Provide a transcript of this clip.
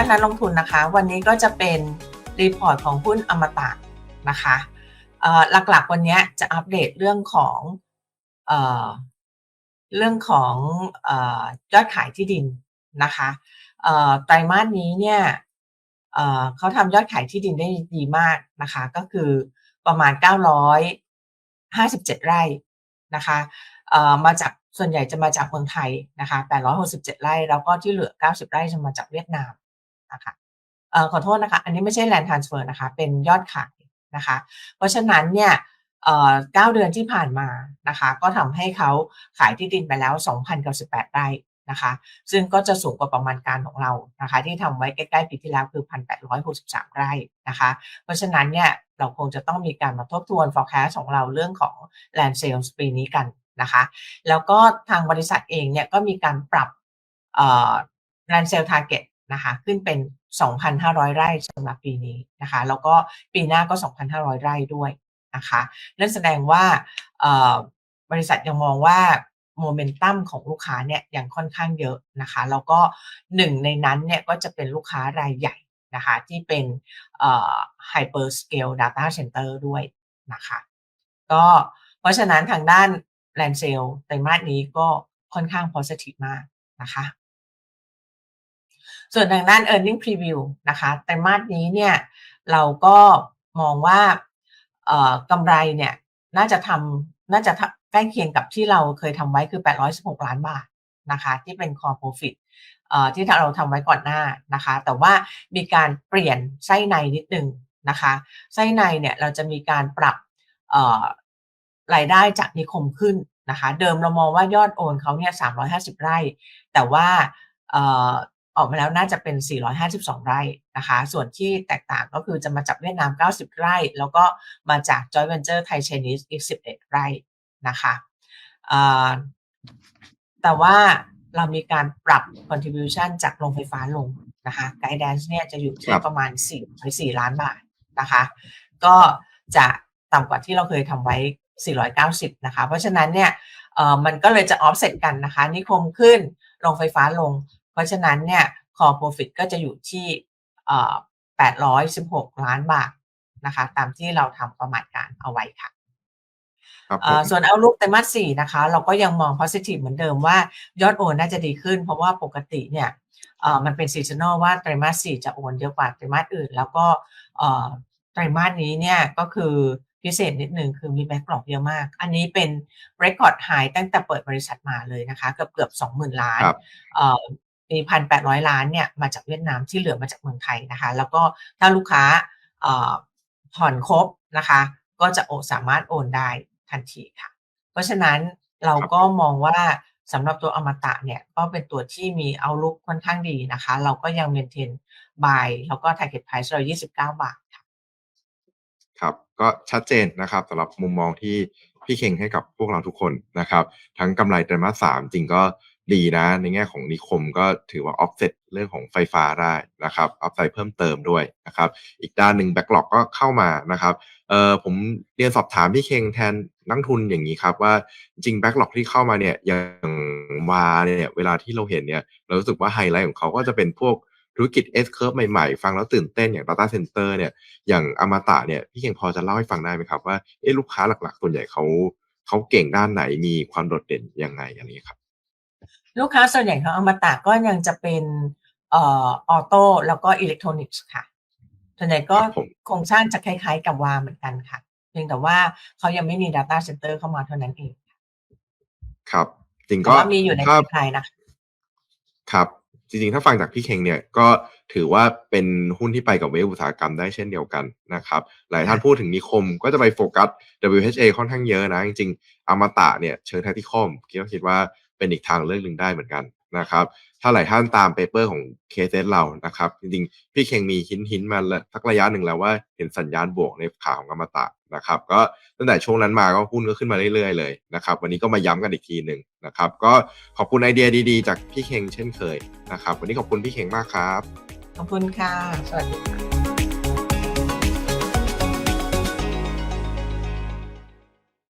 ท่านนักลงทุนนะคะ วันนี้ก็จะเป็นรีพอร์ตของหุ้นอมตะนะคะหลักๆวันนี้จะอัปเดตเรื่องของเอเรื่องของอยอดขายที่ดินนะคะไตรมาสนี้เนี่ยเเขาทำยอดขายที่ดินได้ดีมากนะคะ ก็คือประมาณ 957 ไร่นะคะมาจากส่วนใหญ่จะมาจากเมืองไทยนะคะ 867 ไร่ แล้วก็ที่เหลือ 90 ไร่จะมาจากเวียดนาม นะคะเอ่อขอโทษนะคะ อันนี้ไม่ใช่ land transfer นะคะ เป็นยอดขายนะคะ เพราะฉะนั้นเนี่ยเอ่อ9เดือนที่ผ่านมานะคะ ก็ทำให้เขาขายที่ดินไปแล้ว 2,098ไร่นะคะ ซึ่งก็จะสูงกว่าประมาณการของเรานะคะ ที่ทำไว้ใกล้ๆปีที่แล้วคือ 1,863 ไร่นะคะ เพราะฉะนั้นเนี่ยเราคงจะต้องมีการมาทบทวน forecast ของเราเรื่องของ land sales ปีนี้กันนะคะ แล้วก็ทางบริษัทเองเนี่ยก็มีการปรับ land sale target นะคะขึ้นเป็น 2,500 ไร่สำหรับปีนี้นะคะแล้วก็ปีหน้าก็ 2,500 ไร่ด้วยนะคะนั่นแสดงว่าบริษัทยังมองว่าโมเมนตัมของลูกค้าเนี่ยยังค่อนข้างเยอะนะคะแล้วก็หนึ่งในนั้นเนี่ยก็จะเป็นลูกค้ารายใหญ่นะคะที่เป็นเอ่อ hyper scale data center ด้วยนะคะก็เพราะฉะนั้นทางด้าน land sale ไตรมาสนี้ก็ค่อนข้าง positive มากนะคะ ส่วนทางด้าน earning preview นะคะไตรมาสนี้เนี่ยเราก็มองว่ากำไรเนี่ยน่าจะทำน่าจะใกล้เคียงกับที่เราเคยทำไว้คือ 816 ล้านบาทนะคะที่เป็น core profit ที่เราทำไว้ก่อนหน้านะคะ แต่ว่ามีการเปลี่ยนไส้ในนิดนึงนะคะไส้ในเนี่ยเราจะมีการปรับรายได้จากนิคมขึ้นนะคะ เดิมเรามองว่ายอดโอนเขาเนี่ย350 ไร่ แต่ว่า อ่อออกมาแล้วน่าจะเป็น 452 ไร่นะคะ ส่วนที่แตกต่างก็คือจะมาจากเวียดนาม 90 ไร่ แล้วก็มาจาก Joint Venture Thai Chinese อีก 11 ไร่นะคะแต่ว่าเรามีการปรับ contribution จากโรงไฟฟ้าลงนะคะ guidance เนี่ยจะอยู่ที่ประมาณ4 4ล้านบาทนะคะ ก็จะต่ำกว่าที่เราเคยทำไว้ 490 นะคะ เพราะฉะนั้นเนี่ยมันก็เลยจะ offset กันนะคะ นิคมขึ้นโรงไฟฟ้าลงเพ ราะฉะนั้นเนี่ย core profit ก็จะอยู่ที่816 ล้านบาทนะคะ ตามที่เราทำประมาณการเอาไว้ค่ะส่วนเอาลุกไตรมาสสี่นะคะ เราก็ยังมอง positive เหมือนเดิมว่ายอดโอนน่าจะดีขึ้น เพราะว่าปกติเนี่ยมันเป็น seasonal ว่าไตรมาสสี่จะโอนเยอะกว่าไตรมาสอื่น แล้วก็ไตรมาสนี้เนี่ยก็คือพิเศษนิดหนึ่งคือมีแบ็กหลอกเยอะมาก อันนี้เป็น record high ตั้งแต่เปิดบริษัทมาเลยนะคะ เกือบเกือบ20,000ล้าน มีพันแปดร้อยล้านเนี่ยมาจากเวียดนามที่เหลือมาจากเมืองไทยนะคะ แล้วก็ถ้าลูกค้าผ่อนครบนะคะ ก็จะโอสามารถโอนได้ทันทีค่ะ เพราะฉะนั้นเราก็มองว่าสำหรับตัวอมตะเนี่ยก็เป็นตัวที่มีเอาลุกค่อนข้างดีนะคะ เราก็ยังเมนเทนบายแล้วก็ target price เรา 29 บาทค่ะครับ ก็ชัดเจนนะครับสำหรับมุมมองที่พี่เข่งให้กับพวกเราทุกคนนะครับ ทั้งกำไรไตรมาสสามจริงก็ ดีนะ ในแง่ของนิคมก็ถือว่า offset เรื่องของไฟฟ้าได้นะครับ upside เพิ่มเติมด้วยนะครับอีกด้านหนึ่ง backlog ก็เข้ามานะครับเอ่อผมเรียนสอบถามพี่เคงแทนนักทุนอย่างนี้ครับว่าจริง backlog ที่เข้ามาเนี่ยอย่างวาเนี่ยเวลาที่เราเห็นเนี่ยเรารู้สึกว่าไฮไลท์ของเขาก็จะเป็นพวกธุรกิจ S curve ใหม่ๆ ฟังแล้วตื่นเต้นอย่าง data center เนี่ยอย่างอมตะเนี่ยพี่เคงพอจะเล่าให้ฟังได้ไหมครับว่าเอ๊ะลูกค้าหลักๆ ส่วนใหญ่เขาเขาเก่งด้านไหนมีความโดดเด่นยังไงอะไรครับ ลูกค้าส่วนใหญ่ของอมตะก็ยังจะเป็นเอ่อออโต้แล้วก็อิเล็กทรอนิกส์ค่ะส่วนใหญ่ก็โครงสร้างจะคล้ายๆ กับวาเหมือนกันค่ะเพียงแต่ว่าเขายังไม่มี Data Center เข้ามาเท่านั้นเอง ครับ จริงก็มีอยู่ในไทยนะครับ จริงๆ ถ้าฟังจากพี่เคงเนี่ยก็ถือว่าเป็นหุ้นที่ไปกับเวฟอุตสาหกรรมได้เช่นเดียวกันนะครับ หลายท่านพูดถึงนิคมก็จะไปโฟกัส WHA ค่อนข้างเยอะนะ จริงๆอมตะเนี่ยเชิงแทคติคอมคิดว่าคิดว่าเป็นอีกทางเลือกหนึ่งได้เหมือนกันนะครับ ถ้าหลายท่านตามเปเปอร์ของเคสเรานะครับ จริงๆ พี่เคงมีหินหินมาสักระยะหนึ่งแล้วว่าเห็นสัญญาณบวกในขาของอมตะนะครับ ก็ตั้งแต่ช่วงนั้นมาก็หุ้นก็ขึ้นมาเรื่อยๆเลยนะครับ วันนี้ก็มาย้ำกันอีกทีหนึ่ง นะครับ ก็ขอบคุณไอเดียดีๆ จากพี่เคงเช่นเคยนะครับ วันนี้ขอบคุณพี่เคงมากครับ ขอบคุณค่ะ สวัสดีค่ะ